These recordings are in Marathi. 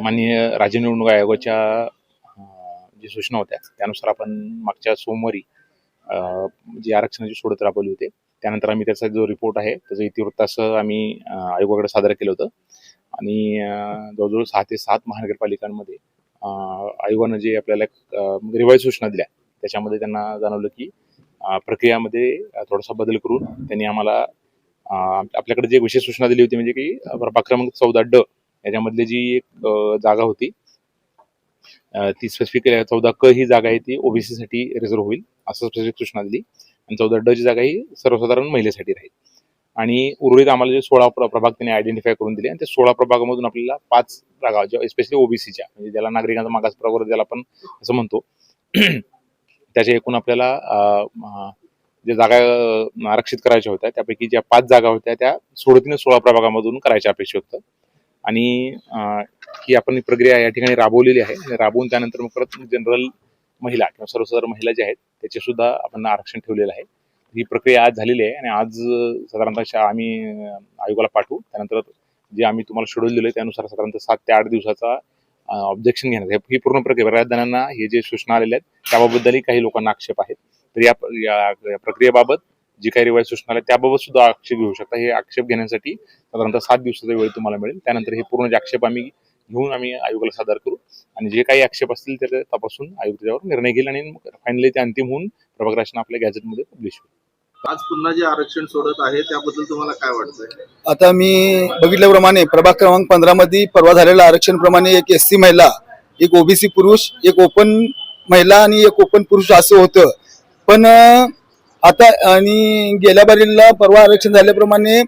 माननीय राज्य निवडणूक आयोगाच्या जी सूचना होत्या त्यानुसार आपण मागच्या सोमवारी जी आरक्षणाची सोडत राबवली होती त्यानंतर आम्ही त्याचा जो रिपोर्ट आहे त्याचं इतिवृत्त असं आम्ही आयोगाकडे सादर केलं होतं. आणि जवळजवळ सहा ते सात महानगरपालिकांमध्ये आयोगानं जे आपल्याला रिवाईज सूचना दिल्या त्याच्यामध्ये त्यांना जाणवलं की प्रक्रियामध्ये थोडासा बदल करून त्यांनी आम्हाला आपल्याकडे जे विशेष सूचना दिली होती म्हणजे की प्रभाग क्रमांक चौदा ड याच्यामधली जी एक जागा होती ती स्पेसिफिक चौदा क ही जागा आहे ती ओबीसी साठी रिझर्व्ह होईल असं स्पेसिफिक सूचना दिली. आणि चौदा ड ची जागा ही सर्वसाधारण महिलेसाठी राहील. आणि उर्वरित आम्हाला जे सोळा प्रभाग त्यांनी आयडेंटिफाय करून दिले. आणि त्या सोळा प्रभागामधून आपल्याला पाच जागा स्पेशली ओबीसीच्या म्हणजे ज्याला नागरिकांचा मागास प्रवर्ग ज्याला आपण असं म्हणतो त्याच्या एकूण आपल्याला ज्या जागा आरक्षित करायच्या होत्या त्यापैकी ज्या पाच जागा होत्या त्या सोडतीने सोळा प्रभागामधून करायच्या अपेक्षित होतं आणि ही आपण प्रक्रिया या ठिकाणी राबवलेली आहे. आणि राबवून त्यानंतर मग परत जनरल महिला किंवा सर्वसाधारण महिला ज्या आहेत त्याचे सुद्धा आपण आरक्षण ठेवलेलं आहे. ही प्रक्रिया आज झालेली आहे आणि आज साधारणतः आम्ही आयोगाला पाठवू. त्यानंतर जे आम्ही तुम्हाला शेड्यूल दिले त्यानुसार साधारणतः सात ते आठ दिवसाचा ऑब्जेक्शन घेण्यात आहे ही पूर्ण प्रक्रिया बऱ्याच जणांना हे जे सूचना आलेल्या आहेत त्याबाबद्दलही काही लोकांना आक्षेप आहेत. तर या या प्रक्रियेबाबत जी काही रिवाईज सूचना आल्या त्याबाबत सुद्धा आक्षेप घेऊ शकता. हे आक्षेप घेण्यासाठी साधारणतः सात दिवसाचा वेळ तुम्हाला मिळेल. त्यानंतर हे पूर्ण जे आक्षेप आम्ही घेऊन आम्ही आयोगाला सादर करू. आणि जे काही आक्षेप असतील ते तपासून आयोग त्याच्यावर निर्णय घेईल आणि फायनली ते अंतिम होऊन प्रभाग रचना आपल्या गॅझेटमध्ये पब्लिश होईल. आज पुन्हा जे आरक्षण सोडत आहे त्याबद्दल तुम्हाला काय वाटतंय? आता मी बघितल्याप्रमाणे प्रभाग क्रमांक पंधरा मध्ये परवा झालेल्या आरक्षण प्रमाणे एक एस सी महिला एक ओबीसी पुरुष एक ओपन महिला आणि एक ओपन पुरुष असं होतं. पण आता आणि गेल्या बारीला परवा आरक्षण झाल्याप्रमाणे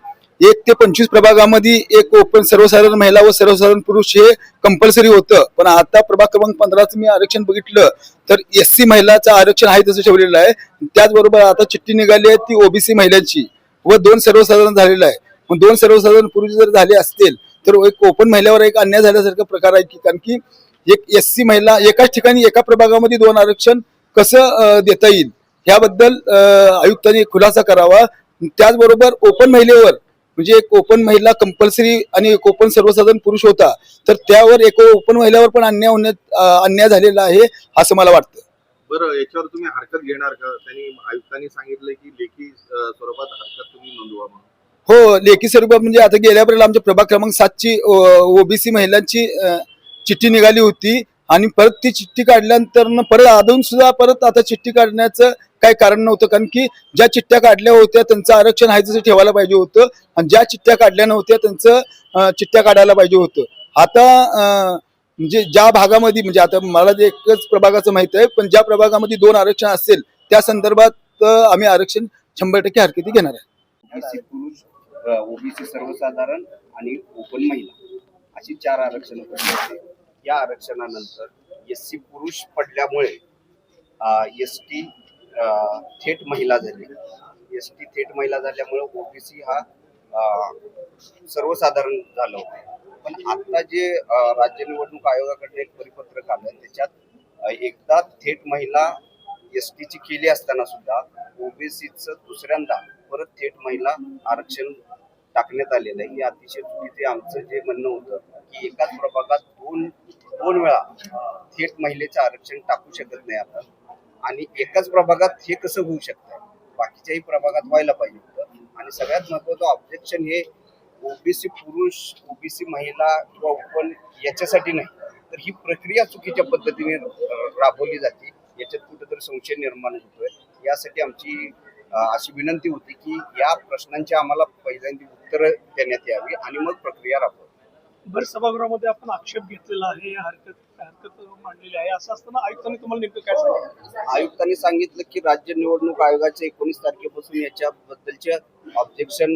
एक ते पंचवीस प्रभागामध्ये एक ओपन सर्वसाधारण महिला व सर्वसाधारण पुरुष हे कंपल्सरी होतं. पण आता प्रभाग क्रमांक पंधराचं मी आरक्षण बघितलं तर एस सी महिलाचं आरक्षण आहे तसं ठेवलेलं आहे. त्याचबरोबर आता चिठ्ठी निघाली आहे ती ओबीसी महिलांची व दोन सर्वसाधारण झालेलं आहे. मग दोन सर्वसाधारण पुरुष जर झाले असतील तर एक ओपन महिलावर एक अन्याय झाल्यासारखा प्रकार आहे की कारण की एक एस सी महिला एकाच ठिकाणी एका प्रभागामध्ये दोन आरक्षण कसं देता येईल? याबद्दल आयुक्तांनी खुलासा करावा. त्याचबरोबर ओपन महिलेवर म्हणजे एक ओपन महिला कंपल्सरी आणि एक ओपन सर्वसाधारण पुरुष होता तर त्यावर एक ओपन महिलावर पण अन्याय होण्यात अन्याय झालेला आहे असं मला वाटतं. बरं याच्यावर तुम्ही हरकत घेणार का? त्यांनी आयुक्तांनी सांगितलं की लेखी स्वरूपात हरकत तुम्ही नोंदवा हो लेखी स्वरूपात म्हणजे आता गेल्या वेळेला आमच्या प्रभाग क्रमांक सातची ओबीसी महिलांची चिठ्ठी निघाली होती. आणि परत ती चिठ्ठी काढल्यानंतर परत अजून सुद्धा परत आता चिठ्ठी काढण्याचं काही कारण नव्हतं. कारण की ज्या चिठ्ठ्या काढल्या होत्या त्यांचं आरक्षण आहे जसं ठेवायला पाहिजे होतं आणि ज्या चिठ्ठ्या काढल्या नव्हत्या त्यांचं चिठ्ठ्या काढायला पाहिजे होतं. आता म्हणजे ज्या भागामध्ये म्हणजे आता मला जे एकच प्रभागाचं माहीत आहे पण ज्या प्रभागामध्ये दोन आरक्षण असेल त्या संदर्भात आम्ही आरक्षण शंभर टक्के हरकती घेणार आहे. ओबीसी सर्वसाधारण आणि ओपन महिला अशी चार आरक्षण या आरक्षणानंतर एस सी पुरुष पडल्यामुळे एस टी थेट महिला झाली. एस टी थेट महिला झाल्यामुळे ओबीसी हा सर्वसाधारण झालं होतं. पण आता जे राज्य निवडणूक आयोगाकडे एक परिपत्रक आलं त्याच्यात एकदा थेट महिला एस टीची केली असताना सुद्धा ओबीसीचं दुसऱ्यांदा परत थेट महिला आरक्षण टाकण्यात आलेलं आहे. हे अतिशय चुकीचे आमचं जे म्हणणं होतं की एकाच प्रभागात दोन दोन वेळा थेट महिलेचं आरक्षण टाकू शकत नाही आपण. आणि एकाच प्रभागात हे कसं होऊ शकतं बाकीच्याही प्रभागात व्हायला पाहिजे होतं. आणि सगळ्यात महत्वाचं ऑब्जेक्शन हे ओबीसी पुरुष ओबीसी महिला किंवा ओपन याच्यासाठी नाही. तर ही प्रक्रिया चुकीच्या पद्धतीने राबवली जाते. याच्यात कुठेतरी संशय निर्माण होतोय. यासाठी आमची अशी विनंती होती की या प्रश्नांची आम्हाला पहिल्यांदा उत्तरं देण्यात यावी आणि मग प्रक्रिया राबवावी. भर सभागृहामध्ये आपण आक्षेप घेतलेला आहे हरकत हरकत मांडलेली आहे. असं असताना आयुक्तांनी तुम्हाला नेमकं काय सांगितलं? आयुक्तांनी सांगितलं की राज्य निवडणूक आयोगाच्या एकोणीस तारखेपासून याच्याबद्दलचे ऑब्जेक्शन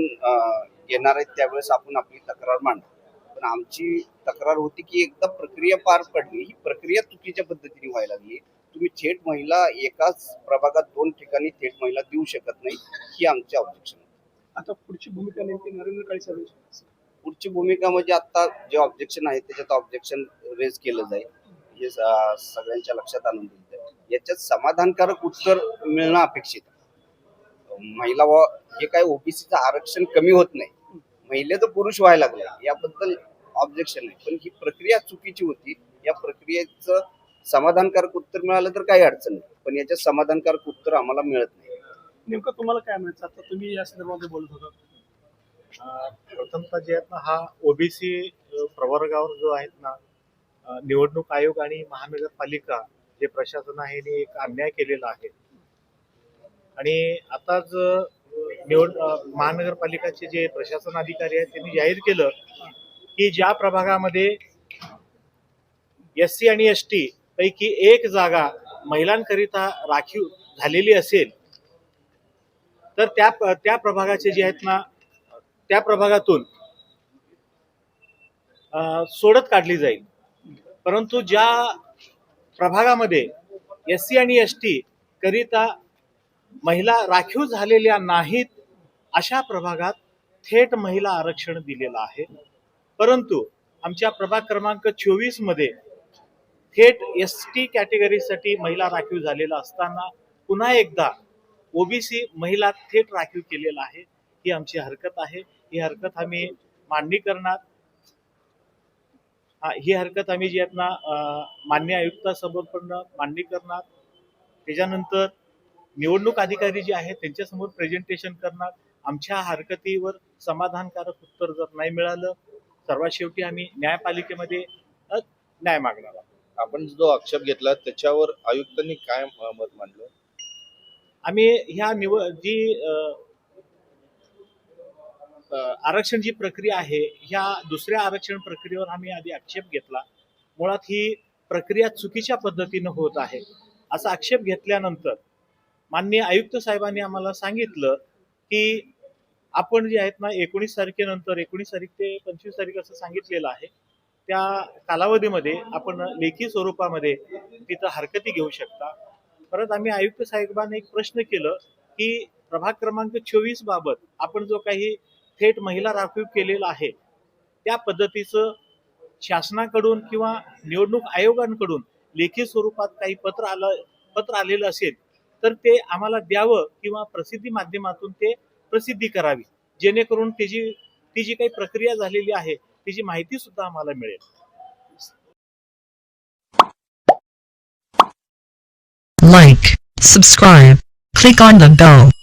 येणार आहेत. त्यावेळेस आपण आपली तक्रार मांडू पण आमची तक्रार होती की एकदा प्रक्रिया पार पडली ही प्रक्रिया चुकीच्या पद्धतीने व्हायला लागली. तुम्ही थेट महिला एकाच प्रभागात दोन ठिकाणी थेट महिला देऊ शकत नाही ही आमची ऑब्जेक्शन आता पुढची भूमिका नेमकी नरेंद्र काळे साहेब पुढची भूमिका म्हणजे आता जे ऑब्जेक्शन आहे त्याच्यात ऑब्जेक्शन रेज केलं जाईल. हे सगळ्यांच्या लक्षात आणून दिलं जाईल. याच्यात समाधानकारक उत्तर मिळणं अपेक्षित आहे. महिला व हे काय ओबीसीचं आरक्षण कमी होत नाही. महिलेचं पुरुष व्हायला लागलंय याबद्दल ऑब्जेक्शन आहे पण ही प्रक्रिया चुकीची होती. या प्रक्रियेचं समाधानकारक उत्तर मिळालं तर काही अडचण नाही. पण याच्या समाधानकारक उत्तर आम्हाला मिळत नाही. नेमकं तुम्हाला काय म्हणायचं? आता तुम्ही या संदर्भामध्ये बोलत होता. अं, प्रथमतः जे आहेत ना हा ओबीसी प्रवर्गावर जो आहेत ना निवडणूक आयोग आणि महानगरपालिका जे प्रशासन आहे यांनी एक अन्याय केलेला आहे. आणि आताच निवड महानगरपालिकाचे जे प्रशासन अधिकारी आहेत त्यांनी जाहीर केलं की ज्या प्रभागामध्ये एस सी आणि एस टी पैकी एक जागा महिलांकरिता राखीव झालेली असेल तर त्या त्या प्रभागाचे जे आहेत ना त्या प्रभागातून सोडत काढली जाईल. परंतु ज्या प्रभागामध्ये एस सी आणि एस टी करिता महिला राखीव झालेल्या नाहीत अशा प्रभागात थेट महिला आरक्षण दिलेलं आहे. परंतु आमच्या प्रभाग क्रमांक चोवीसमध्ये थेट एस टी कॅटेगरीसाठी महिला राखीव झालेला असताना पुन्हा एकदा ओबीसी महिला थेट राखीव केलेला आहे. ही आमची हरकत आहे. ही हरकत आम्ही मांडणी करणार. हा, ही हरकत आम्ही जी आहेत ना मान्य आयुक्तासमोर पण मांडणी करणार. त्याच्यानंतर निवडणूक अधिकारी जे आहेत त्यांच्यासमोर प्रेझेंटेशन करणार. आमच्या हरकतीवर समाधानकारक उत्तर जर नाही मिळालं सर्वात शेवटी आम्ही न्यायपालिकेमध्ये न्याय मागणार आहोत. आपण जो आक्षेप घेतला त्याच्यावर आयुक्तांनी काय मत मांडलं? आम्ही ह्या निव जी आरक्षण जी प्रक्रिया आहे ह्या दुसऱ्या आरक्षण प्रक्रियेवर आम्ही आधी आक्षेप घेतला. मुळात ही प्रक्रिया चुकीच्या पद्धतीनं होत आहे. असा आक्षेप घेतल्यानंतर माननीय आयुक्त साहेबांनी आम्हाला सांगितलं की आपण जे आहेत ना एकोणीस तारखेनंतर एकोणीस तारीख ते पंचवीस तारीख असं सांगितलेलं आहे. त्या कालावधीमध्ये आपण लेखी स्वरूपामध्ये तिथं हरकती घेऊ शकता. परत आम्ही आयुक्त साहेबांना एक प्रश्न केलं की प्रभाग क्रमांक चोवीस बाबत आपण जो काही थेट महिला राखीव केलेला आहे त्या पद्धतीचं शासनाकडून किंवा निवडणूक आयोगांकडून लेखी स्वरूपात काही पत्र आलं पत्र आलेलं असेल तर ते आम्हाला द्यावं किंवा प्रसिद्धी माध्यमातून ते प्रसिद्धी करावी. जेणेकरून त्याची ती जी काही प्रक्रिया झालेली आहे त्याची माहिती सुद्धा आम्हाला मिळेल like, subscribe, click on the bell